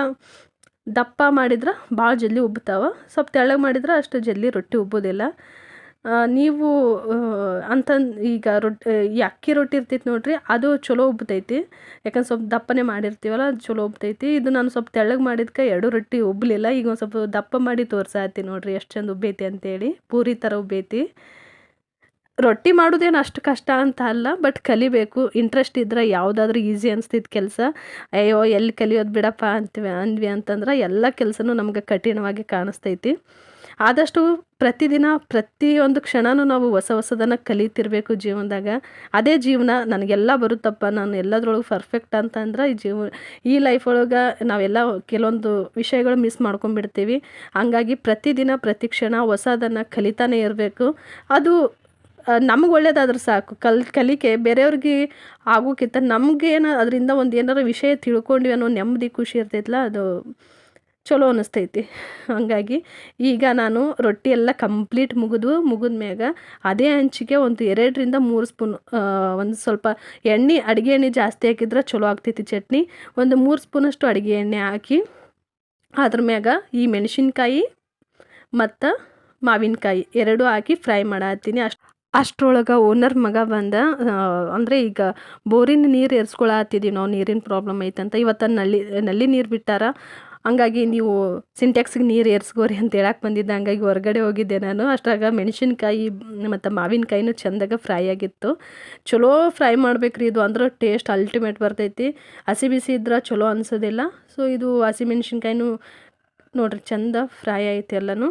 ದಪ್ಪ ಮಾಡಿದ್ರೆ ಭಾಳ ಜಲ್ದಿ ಉಬ್ತಾವೆ ಸ್ವಲ್ಪ ತೆಳ್ಳಗೆ ಮಾಡಿದ್ರೆ ಅಷ್ಟು ಜಲ್ದಿ ರೊಟ್ಟಿ ಉಬ್ಬೋದಿಲ್ಲ. ನೀವು ಅಂತಂದು ಈಗ ರೊಟ್ಟಿ ಈ ಅಕ್ಕಿ ರೊಟ್ಟಿ ಇರ್ತೈತಿ ನೋಡಿರಿ, ಅದು ಚಲೋ ಉಬ್ಬತೈತಿ ಯಾಕಂದ್ರೆ ಸ್ವಲ್ಪ ದಪ್ಪನೆ ಮಾಡಿರ್ತೀವಲ್ಲ, ಅದು ಚಲೋ ಉಬ್ತೈತಿ. ಇದು ನಾನು ಸ್ವಲ್ಪ ತೆಳ್ಳಗೆ ಮಾಡಿದ್ಕೆ ಎರಡು ರೊಟ್ಟಿ ಉಬ್ಬಲಿಲ್ಲ ಈಗ ಒಂದು ಸ್ವಲ್ಪ ದಪ್ಪ ಮಾಡಿ ತೋರ್ಸಾತಿ ನೋಡಿರಿ, ಎಷ್ಟು ಚಂದ ಉಬ್ಬೈತಿ ಅಂತೇಳಿ. ಪೂರಿ ಥರ ಉಬ್ಬೈತಿ. ರೊಟ್ಟಿ ಮಾಡೋದೇನು ಅಷ್ಟು ಕಷ್ಟ ಅಂತ ಅಲ್ಲ, ಬಟ್ ಕಲಿಬೇಕು. ಇಂಟ್ರೆಸ್ಟ್ ಇದ್ರೆ ಯಾವುದಾದ್ರೂ ಈಸಿ ಅನಿಸ್ತಿತ್ತು ಕೆಲಸ. ಅಯ್ಯೋ, ಎಲ್ಲಿ ಕಲಿಯೋದು ಬಿಡಪ್ಪ ಅಂತೀವಿ, ಅಂದ್ವಿ ಅಂತಂದ್ರೆ ಎಲ್ಲ ಕೆಲಸನೂ ನಮ್ಗೆ ಕಠಿಣವಾಗಿ ಕಾಣಿಸ್ತೈತಿ. ಆದಷ್ಟು ಪ್ರತಿದಿನ ಪ್ರತಿಯೊಂದು ಕ್ಷಣನೂ ನಾವು ಹೊಸ ಹೊಸದನ್ನು ಕಲಿತಿರ್ಬೇಕು ಜೀವನದಾಗ. ಅದೇ ಜೀವನ ನನಗೆಲ್ಲ ಬರುತ್ತಪ್ಪ. ನಾನು ಎಲ್ಲದ್ರೊಳಗೆ ಪರ್ಫೆಕ್ಟ್ ಅಂತಂದ್ರೆ ಈ ಜೀವ, ಈ ಲೈಫ್ ಒಳಗೆ ನಾವೆಲ್ಲ ಕೆಲವೊಂದು ವಿಷಯಗಳು ಮಿಸ್ ಮಾಡ್ಕೊಂಡ್ಬಿಡ್ತೀವಿ. ಹಂಗಾಗಿ ಪ್ರತಿದಿನ, ಪ್ರತಿ ಕ್ಷಣ ಹೊಸದನ್ನು ಕಲಿತಾನೆ ಇರಬೇಕು. ಅದು ನಮ್ಗೆ ಒಳ್ಳೇದಾದ್ರೆ ಸಾಕು. ಕಲ್, ಕಲಿಕೆ ಬೇರೆಯವ್ರಿಗೆ ಆಗೋಕ್ಕಿಂತ ನಮಗೇನು, ಅದರಿಂದ ಒಂದು ಏನಾರ ವಿಷಯ ತಿಳ್ಕೊಂಡ್ವಿ ಅನ್ನೋ ನೆಮ್ಮದಿ, ಖುಷಿ ಇರ್ತೈತಲ್ಲ ಅದು ಚಲೋ ಅನಿಸ್ತೈತಿ. ಹಾಗಾಗಿ ಈಗ ನಾನು ರೊಟ್ಟಿ ಎಲ್ಲ ಕಂಪ್ಲೀಟ್ ಮುಗಿದು, ಮುಗಿದ ಮ್ಯಾಗ ಅದೇ ಹಂಚಿಗೆ ಒಂದು ಎರಡರಿಂದ ಮೂರು ಸ್ಪೂನ್ ಒಂದು ಸ್ವಲ್ಪ ಎಣ್ಣೆ, ಅಡುಗೆ ಎಣ್ಣೆ ಜಾಸ್ತಿ ಹಾಕಿದ್ರೆ ಚಲೋ ಆಗ್ತೈತಿ ಚಟ್ನಿ. ಒಂದು ಮೂರು ಸ್ಪೂನಷ್ಟು ಅಡುಗೆ ಎಣ್ಣೆ ಹಾಕಿ ಅದ್ರ ಮ್ಯಾಗ ಈ ಮೆಣಸಿನ್ಕಾಯಿ ಮತ್ತು ಮಾವಿನಕಾಯಿ ಎರಡೂ ಹಾಕಿ ಫ್ರೈ ಮಾಡತ್ತೀನಿ. ಅಷ್ಟು, ಅಷ್ಟರೊಳಗೆ ಓನರ್ ಮಗ ಬಂದ ಅಂದರೆ ಈಗ ಬೋರಿನ ನೀರು ಎರ್ಸ್ಕೊಳತ್ತಿದ್ದೀವಿ ನಾವು, ನೀರಿನ ಪ್ರಾಬ್ಲಮ್ ಐತಂತ. ಇವತ್ತು ನಲ್ಲಿ ನಲ್ಲಿ ನೀರು ಬಿಟ್ಟಾರ. ಹಂಗಾಗಿ ನೀವು ಸಿಂಟ್ಯಾಕ್ಸಿಗೆ ನೀರು ಏರ್ಸ್ಕೋರಿ ಅಂತ ಹೇಳಕ್ಕೆ ಬಂದಿದ್ದೆ. ಹಂಗಾಗಿ ಹೊರಗಡೆ ಹೋಗಿದ್ದೆ ನಾನು. ಅಷ್ಟಾಗ ಮೆಣಸಿನ್ಕಾಯಿ, ಮತ್ತು ಮಾವಿನಕಾಯಿನೂ ಚೆಂದಾಗ ಫ್ರೈ ಆಗಿತ್ತು. ಚಲೋ ಫ್ರೈ ಮಾಡ್ಬೇಕ್ರಿ ಇದು. ಅಂದ್ರೆ ಟೇಸ್ಟ್ ಅಲ್ಟಿಮೇಟ್ ಬರ್ತೈತಿ. ಹಸಿ ಬಿಸಿ ಇದ್ರೆ ಚಲೋ ಅನ್ಸೋದಿಲ್ಲ. ಸೊ ಇದು ಹಸಿ ಮೆಣಸಿನ್ಕಾಯಿನೂ ನೋಡ್ರಿ ಚಂದ ಫ್ರೈ ಆಯ್ತು ಎಲ್ಲನೂ.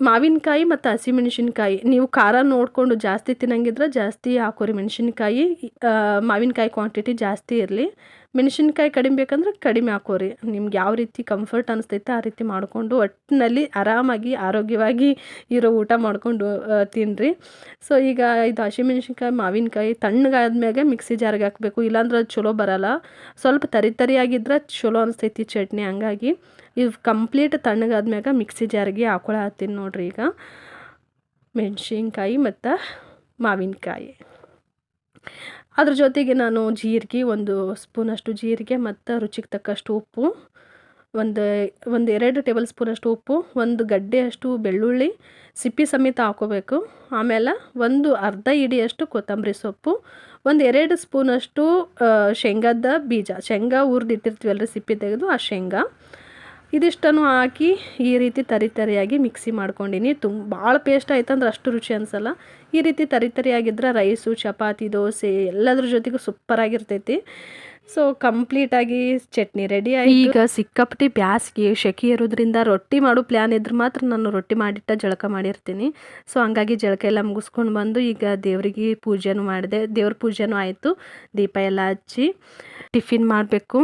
ಮಾವಿನಕಾಯಿ ಮತ್ತು ಹಸಿಮೆಣಸಿನ್ಕಾಯಿ ನೀವು ಖಾರ ನೋಡಿಕೊಂಡು ಜಾಸ್ತಿ ತಿನ್ನಂಗಿದ್ರೆ ಜಾಸ್ತಿ ಹಾಕೋರಿ ಮೆಣಸಿನ್ಕಾಯಿ. ಮಾವಿನಕಾಯಿ ಕ್ವಾಂಟಿಟಿ ಜಾಸ್ತಿ ಇರಲಿ. ಮೆಣಸಿನ್ಕಾಯಿ ಕಡಿಮೆ ಬೇಕಂದ್ರೆ ಕಡಿಮೆ ಹಾಕೋರಿ. ನಿಮ್ಗೆ ಯಾವ ರೀತಿ ಕಂಫರ್ಟ್ ಅನಿಸ್ತೈತೆ ಆ ರೀತಿ ಮಾಡಿಕೊಂಡು ಒಟ್ಟಿನಲ್ಲಿ ಆರಾಮಾಗಿ, ಆರೋಗ್ಯವಾಗಿ ಇರೋ ಊಟ ಮಾಡಿಕೊಂಡು ತಿನ್ನಿರಿ ಸೊ ಈಗ ಇದು ಹಸಿಮೆಣ್ಸಿನ್ಕಾಯಿ, ಮಾವಿನಕಾಯಿ ತಣ್ಣಗಾದ್ಮ್ಯಾಗೆ ಮಿಕ್ಸಿ ಜಾರಿಗೆ ಹಾಕಬೇಕು. ಇಲ್ಲಾಂದ್ರೆ ಅದು ಚಲೋ ಬರಲ್ಲ. ಸ್ವಲ್ಪ ತರಿ ತರಿಯಾಗಿದ್ರೆ ಚಲೋ ಅನಿಸ್ತೈತಿ ಚಟ್ನಿ. ಹಂಗಾಗಿ ಇದು ಕಂಪ್ಲೀಟ್ ತಣ್ಣಗಾದ್ಮ್ಯಾಗ ಮಿಕ್ಸಿ ಜಾರಿಗೆ ಹಾಕೊಳತ್ತೀನಿ ನೋಡ್ರಿ ಈಗ. ಮೆಣಸಿನ್ಕಾಯಿ ಮತ್ತು ಮಾವಿನಕಾಯಿ. ಅದ್ರ ಜೊತೆಗೆ ನಾನು ಜೀರಿಗೆ ಒಂದು ಸ್ಪೂನಷ್ಟು ಜೀರಿಗೆ ಮತ್ತು ರುಚಿಗೆ ತಕ್ಕಷ್ಟು ಉಪ್ಪು, ಒಂದು ಒಂದು ಎರಡು ಟೇಬಲ್ ಸ್ಪೂನಷ್ಟು ಉಪ್ಪು, ಒಂದು ಗಡ್ಡೆಯಷ್ಟು ಬೆಳ್ಳುಳ್ಳಿ ಸಿಪ್ಪಿ ಸಮೇತ ಹಾಕೋಬೇಕು. ಆಮೇಲೆ ಒಂದು ಅರ್ಧ ಇಡಿಯಷ್ಟು ಕೊತ್ತಂಬರಿ ಸೊಪ್ಪು, ಒಂದು ಎರಡು ಸ್ಪೂನಷ್ಟು ಶೇಂಗಾದ ಬೀಜ. ಶೇಂಗಾ ಹುರಿದಿಟ್ಟಿರ್ತೀವಲ್ರಿ ಸಿಪ್ಪಿ ತೆಗೆದು ಆ ಶೇಂಗಾ. ಇದಿಷ್ಟನ್ನು ಹಾಕಿ ಈ ರೀತಿ ತರಿ ತರಿಯಾಗಿ ಮಿಕ್ಸಿ ಮಾಡ್ಕೊಂಡಿನಿ. ತುಂಬ ಭಾಳ ಪೇಸ್ಟ್ ಆಯ್ತಂದ್ರೆ ಅಷ್ಟು ರುಚಿ ಅನಿಸಲ್ಲ. ಈ ರೀತಿ ತರಿ ತರಿಯಾಗಿದ್ರೆ ರೈಸು, ಚಪಾತಿ, ದೋಸೆ ಎಲ್ಲದ್ರ ಜೊತೆಗೂ ಸೂಪರಾಗಿರ್ತೈತಿ ಸೊ ಕಂಪ್ಲೀಟಾಗಿ ಚಟ್ನಿ ರೆಡಿ ಆಯ್ತು. ಈಗ ಸಿಕ್ಕಾಪಟ್ಟಿ ಬ್ಯಾಸ್ಗೆ ಶೆಕೆ ಇರೋದ್ರಿಂದ ರೊಟ್ಟಿ ಮಾಡೋ ಪ್ಲ್ಯಾನ್ ಇದ್ರೆ ಮಾತ್ರ ನಾನು ರೊಟ್ಟಿ ಮಾಡಿಟ್ಟ ಜಳಕ ಮಾಡಿರ್ತೀನಿ. ಸೊ ಹಂಗಾಗಿ ಜಳಕ ಎಲ್ಲ ಮುಗಿಸ್ಕೊಂಡು ಬಂದು ಈಗ ದೇವರಿಗೆ ಪೂಜೆನೂ ಮಾಡಿದೆ. ದೇವ್ರ ಪೂಜೆನೂ ಆಯಿತು. ದೀಪ ಎಲ್ಲ ಹಚ್ಚಿ ಟಿಫಿನ್ ಮಾಡಬೇಕು.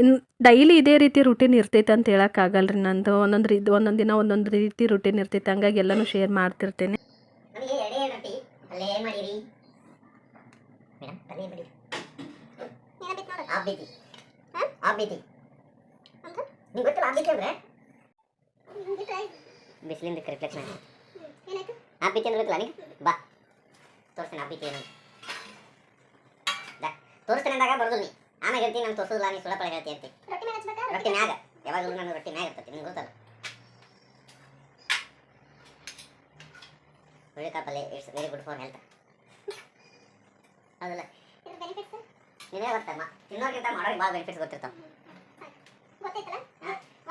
ಇನ್ನು ಡೈಲಿ ಇದೇ ರೀತಿ ರುಟೀನ್ ಇರ್ತೈತೆ ಅಂತ ಹೇಳೋಕ್ಕಾಗಲ್ಲ ರೀ ನಂದು. ಒಂದೊಂದು ರೀತಿ ಒಂದೊಂದು ದಿನ ಒಂದೊಂದು ರೀತಿ ರುಟೀನ್ ಇರ್ತೈತೆ. ಹಂಗಾಗಿ ಎಲ್ಲನೂ ಶೇರ್ ಮಾಡ್ತಿರ್ತೀನಿ ನಮಗೆ ಎರಡೇ ಎರಡು ರೊಟ್ಟಿ ಅಲ್ಲೇ ಏನು ಮಾಡಿರಿ ಮೇಡಮ್ ಬನ್ನಿ ಬಿಡಿ ಆಫ್ ಬೀತಿ ಆಫ್ ಬೀತಿ ನಿಂಗೆ ಗೊತ್ತಿಲ್ಲ ಆಫ್ ಬೀತಿ ಅಂದ್ರೆ ಬಿಸಿಲಿಂದ ರಿಫ್ಲೆಕ್ಷನ್ ಆಫ್ ಬೀತಿ ಅಂದ್ರೆ ಗೊತ್ತಿಲ್ಲ ನೀ ಬಾ. ತೋರಿಸ್ತೀನಿ ಆಫ್ ಬೀತಿ ಏನು ದಾ, ತೋರಿಸ್ತೀನಿ ಅಂದಾಗ ಬರೋದು ನೀ. ಆಮೇಲೆ ಹೇಳ್ತೀನಿ ನಾನು ತೋರಿಸೋದಿಲ್ಲ ನೀ ಸುಳ್ಳ ಪಳ ಹೇಳ್ತಿ ರೊಟ್ಟಿ ಮ್ಯಾಗ ಯಾವಾಗಲೂ ನಾನು ರೊಟ್ಟಿ ಮ್ಯಾಗ ಇರ್ತೈತಿ ನಿಂಗೆ ಗೊತ್ತಲ್ಲ. ಹುಳಿ ಕಾಪಲ್ಲಿ it's very good for health ಹೌದಲ್ಲ? ನೀವೇ ಗೊತ್ತಮ್ಮ. ತಿನ್ನೋಕ್ಕಿಂತ ಮಾಡೋಕೆ ಭಾಳ ಬೆನಿಫಿಟ್ಸ್ ಗೊತ್ತಿರ್ತಾವ. ಗೊತ್ತೈತಲ್ಲ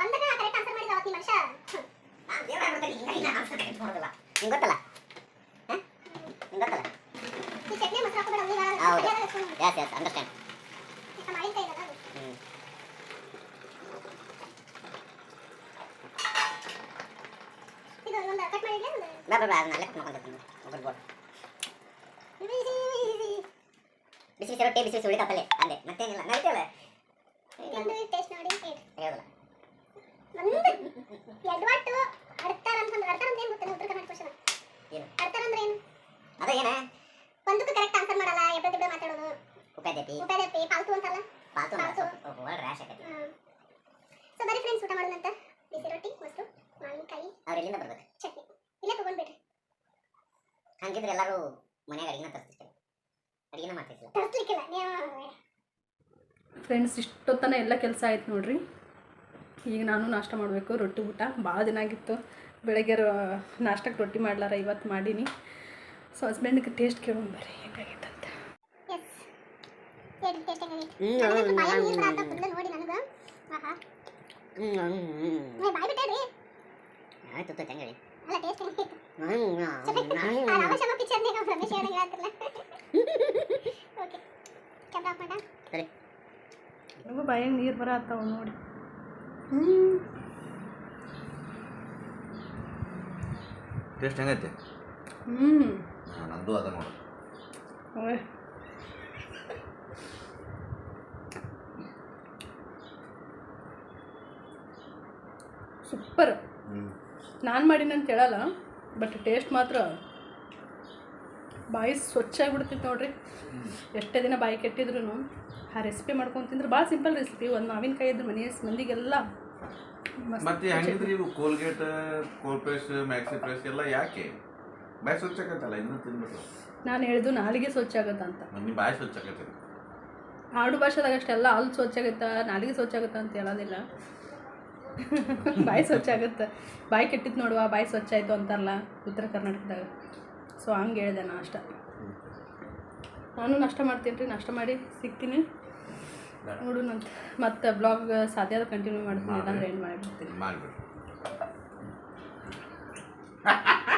ಒಂದನ್ನ ಕರೆಕ್ಟ್ ಆನ್ಸರ್ ಮಾಡಿದ ಅವತ್ತಿ ಮನುಷ್ಯ? ನಾನು ದೇವ್ರ ಆಗ್ಬಿಡ್ತೀನಿ ಹಿಂಗಾಗಿ ನಾನು ಆನ್ಸರ್ ಕರೆಕ್ಟ್ ಮಾಡೋದಿಲ್ಲ ನಿಂಗೆ ಗೊತ್ತಲ್ಲ? ನಿಂಗೆ ಗೊತ್ತಲ್ಲ? ಈ ಚಟ್ನಿ ಮೊಸರು ಹಾಕೋಬೇಡ ಹೌದು. ಎಸ್ ಎಸ್ ಅಂಡರ್ಸ್ಟ್ಯಾಂಡ್ ಇದು ಅದನ್ನ ಮಾಡ್ಕೊಂಡಿರ್ತೀನಿ ಒಬ್ಬರು ಬೋರ್ಡ್ ಬಿಸಿ ಬಿಸಿ ರೊಟ್ಟಿ ಬಿಸಿ ಹುಳಿಕಾಳು ಪಲ್ಯ ಅಂದೆ ಮತ್ತೇನಿಲ್ಲ. ನಡೀತಲ್ಲ ಟೇಸ್ಟ್ ನೋಡಿ. ಹೇಳಿ ಹೇಳೋದಿಲ್ಲ ಒಂದು ಎಡ್ವಟ್ಟು ಅಡ್ತಾರ ಅಂತಂದ್ರೆ ಅಡ್ತಾರ ಅಂತ ಏನು ಗೊತ್ತಿಲ್ಲ ಉತ್ತರ ಕರ್ನಾಟಕ ಕ್ವಶನ್ ಏನು? ಅಡ್ತಾರ ಅಂದ್ರೆ ಏನು? ಅದ ಏನೇ? ಒಂದಕ್ಕೂ ಕರೆಕ್ಟ್ ಆನ್ಸರ್ ಮಾಡಲ್ಲ ಎಬ್ಬ ದಿಬ್ಬ ಮಾತಾಡೋದು. ಪಾಲ್ತು ಅಂತಲ್ಲ? ಪಾಲ್ತು ಪಾಲ್ತು. ವರ್ಡ್ ರ್ಯಾಶ್ ಆಗೈತಿ ಸೊ ಬರಿ ಫ್ರೆಂಡ್ಸ್ ಊಟ ಮಾಡೋದಂತ ಬಿಸಿ ರೊಟ್ಟಿ ಮೊಸರು ಮಾವಿನಕಾಯಿ ಅವ್ರು ಎಲ್ಲಿಂದ ಬರ್ಬೇಕು? ಚಟ್ನಿ. ಇಲ್ಲೇ ತಗೊಂಡ್ಬಿಡ್ರಿ. ಹಂಗಿದ್ರೆ ಎಲ್ಲರೂ ಮನ್ಯಾಗ ಅಡಿಗೆನ ತರಿಸ್ತಿರ್ತೀವಿ. ಅಡಿಗೆನ ಫ್ರೆಂಡ್ಸ್ ಇಷ್ಟೊತ್ತನ ಎಲ್ಲ ಕೆಲಸ ಆಯ್ತು ನೋಡ್ರಿ. ಈಗ ನಾನು ನಾಷ್ಟ ಮಾಡಬೇಕು ರೊಟ್ಟಿ ಊಟ. ಭಾಳ ದಿನ ಆಗಿತ್ತು. ಬೆಳಗ್ಗೆ ರ- ನಾಷ್ಟಕ್ಕೆ ರೊಟ್ಟಿ ಮಾಡ್ಲಾರ ಇವತ್ತು ಮಾಡೀನಿ. ಸೊ ಹಸ್ಬೆಂಡ್ಗೆ ಟೇಸ್ಟ್ ಕೇಳೋಣ ಬರ್ರಿ ಹೆಂಗಾಗೈತೆ ಅಂತ. ಎಸ್ ಹೇಳಿ ಟೇಸ್ಟ್ ಹೆಂಗಾಗೈತಿ? ಹ್ಮ್, ನನಗಂತೂ ಹ್ಮ್, ಬಾಯಾಗ ನೀರು ಹ್ಮ್, ಬರಾತ ಫುಲ್ ನೋಡಿ ನನಗೆ. ಆಹಾ. ಹ್ಞೂ ಹ್ಞೂ ಏ ಬಾಯ್ ಬಿಟ್ಟೇರಿ ಆಯ್ತು ಓಕೆ ಕ್ಯಾಮ್ರಾ ಆಫ್ ಮಾಡ ಸರಿ. ನನಗೂ ಬಾಯಾಗ ನೀರು ಬರತ್ತಾವ ನೋಡಿ. ಟೇಸ್ಟ್ ಹೆಂಗೈತೆ? ಹ್ಞೂ ನಂದು ಅದ ನೋಡು. ಸೂಪರ್. ಹ್ಞೂ ನಾನು ಮಾಡೀನಿ ಅಂತ ಹೇಳಲ್ಲ ಬಟ್ ಟೇಸ್ಟ್ ಮಾತ್ರ ಬಾಯಿ ಸ್ವಚ್ಛ ಆಗಿಬಿಡ್ತೈತೆ ನೋಡ್ರಿ. ಎಷ್ಟೇ ದಿನ ಬಾಯಿ ಕೆಟ್ಟಿದ್ರು ಆ ರೆಸಿಪಿ ಮಾಡ್ಕೊಂಡು ತಿಂದ್ರೆ ಭಾಳ ಸಿಂಪಲ್ ರೆಸಿಪಿ ಒಂದು ಮಾವಿನಕಾಯಿ ಇದ್ರೆ ಮನೆ ಮಂದಿಗೆಲ್ಲ ಮತ್ತೆ ಹೆಂಗಿದ್ರಿ ಇವು ಕೋಲ್ಗೇಟ್ ಕೋಲ್ಪೇಸ್ ಮ್ಯಾಕ್ಸಿ ಪ್ರೆಸ್ ಎಲ್ಲ ಯಾಕೆ? ಬಾಯಿ ಸ್ವಚ್ಛ ಆಗತ್ತಲ್ಲ ಇನ್ನೂ ತಿನ್ಬೇಕು. ನಾನು ಹೇಳಿದ್ದು ನಾಲಿಗೆ ಸ್ವಚ್ಛ ಆಗತ್ತ ಅಂತ. ನಿಮ್ಮ ಬಾಯಿ ಸ್ವಚ್ಛ ಆಗತ್ತೆ. ಆಡು ಭಾಷೆದಾಗ ಅಷ್ಟೆಲ್ಲ ಅಲ್ಲಿ ಸ್ವಚ್ಛ ಆಗುತ್ತಾ ನಾಲಿಗೆ ಸ್ವಚ್ಛ ಆಗುತ್ತಾ ಅಂತ ಹೇಳೋದಿಲ್ಲ. ಬಾಯಿ ಸ್ವಚ್ಛ ಆಗುತ್ತೆ. ಬಾಯಿ ಕೆಟ್ಟಿತ್ತು ನೋಡುವ ಬಾಯಿ ಸ್ವಚ್ಛ ಆಯಿತು ಅಂತಾರಲ್ಲ ಉತ್ತರ ಕರ್ನಾಟಕದಾಗ. ಸೊ ಹಂಗೆ ಹೇಳಿದೆ ನಾ ಅಷ್ಟ. ನಾನು ನಷ್ಟ ಮಾಡ್ತೀನಿ ರೀ ನಷ್ಟ ಮಾಡಿ ಸಿಗ್ತೀನಿ. ನೋಡು ನಂತ ಮತ್ತೆ ಬ್ಲಾಗ್ ಸಾಧ್ಯ ಕಂಟಿನ್ಯೂ ಮಾಡ್ತೀನಿ ಇಲ್ಲಾಂದ್ರೆ ಏನು ಮಾಡಿಬಿಡ್ತೀನಿ?